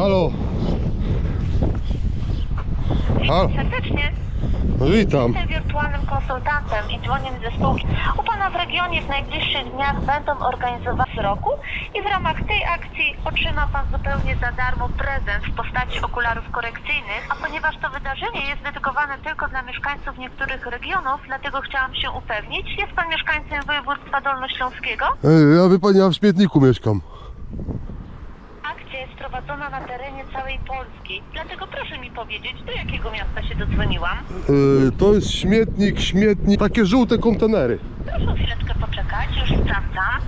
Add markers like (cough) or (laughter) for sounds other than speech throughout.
Halo. Halo. Serdecznie. Witam. Jestem wirtualnym konsultantem i dzwonię ze spółki. U Pana w regionie w najbliższych dniach będą organizowane roku i w ramach tej akcji otrzyma Pan zupełnie za darmo prezent w postaci okularów korekcyjnych, a ponieważ to wydarzenie jest dedykowane tylko dla mieszkańców niektórych regionów, dlatego chciałam się upewnić, jest Pan mieszkańcem województwa dolnośląskiego? Ej, ja wie pani, ja w śmietniku mieszkam. Jest prowadzona na terenie całej Polski, dlatego proszę mi powiedzieć, do jakiego miasta się dodzwoniłam? Yy, to jest śmietnik, śmietnik, takie żółte kontenery. Proszę chwileczkę poczekać, już sprawdzam.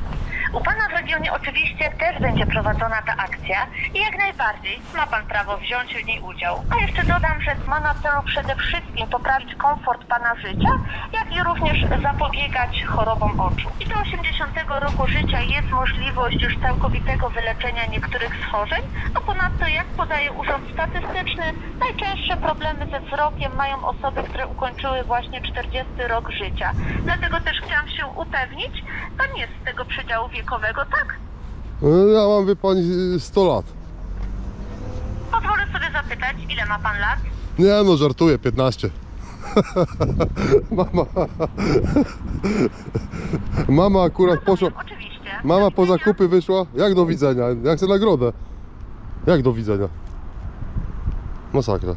U Pana w regionie oczywiście też będzie prowadzona ta akcja i jak najbardziej ma Pan prawo wziąć w niej udział. A jeszcze dodam, że ma na celu przede wszystkim poprawić komfort Pana życia, jak i również zapobiegać chorobom oczu. I do 80 roku życia jest możliwość już całkowitego wyleczenia niektórych schorzeń, a ponadto jak podaje Urząd Statystyczny, najczęstsze problemy ze wzrokiem mają osoby, które ukończyły właśnie 40 rok życia. Dlatego też chciałam się upewnić, Pan jest z tego przedziału wiekowego, tak? Yy, ja mam, wie pani, yy, 100 lat. Pozwolę sobie zapytać, ile ma Pan lat? Nie no, żartuję, 15. (laughs) Mama. Mama akurat poszła. Oczywiście. Mama po zakupy wyszła. Jak do widzenia? Jak chcę nagrodę? Jak do widzenia? Masakra.